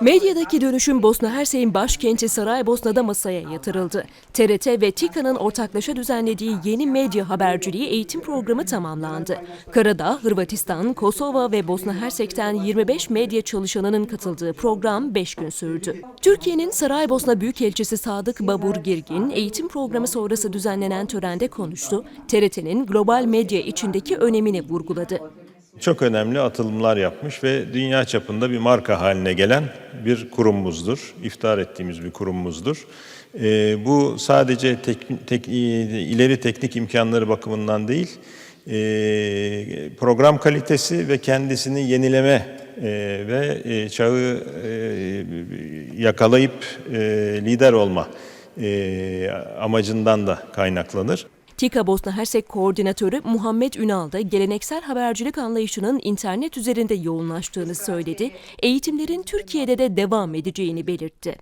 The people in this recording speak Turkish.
Medyadaki dönüşüm Bosna Hersey'in başkenti Saraybosna'da masaya yatırıldı. TRT ve TİKA'nın ortaklaşa düzenlediği yeni medya haberciliği eğitim programı tamamlandı. Karadağ, Hırvatistan, Kosova ve Bosna Hersek'ten 25 medya çalışanının katıldığı program 5 gün sürdü. Türkiye'nin Saraybosna Büyükelçisi Sadık Babur Girgin, eğitim programı sonrası düzenlenen törende konuştu. TRT'nin global medya içindeki önemini vurguladı. Çok önemli atılımlar yapmış ve dünya çapında bir marka haline gelen bir kurumumuzdur. İftihar ettiğimiz bir kurumumuzdur. Ee, bu sadece tek, tek- ileri teknik imkanları bakımından değil, ee, program kalitesi ve kendisini yenileme ee, ve ee, çağı ee, yakalayıp ee, lider olma ee, amacından da kaynaklanır. TİKA Bosna Hersek Koordinatörü Muhammed Ünal da geleneksel habercilik anlayışının internet üzerinde yoğunlaştığını söyledi. Eğitimlerin Türkiye'de de devam edeceğini belirtti.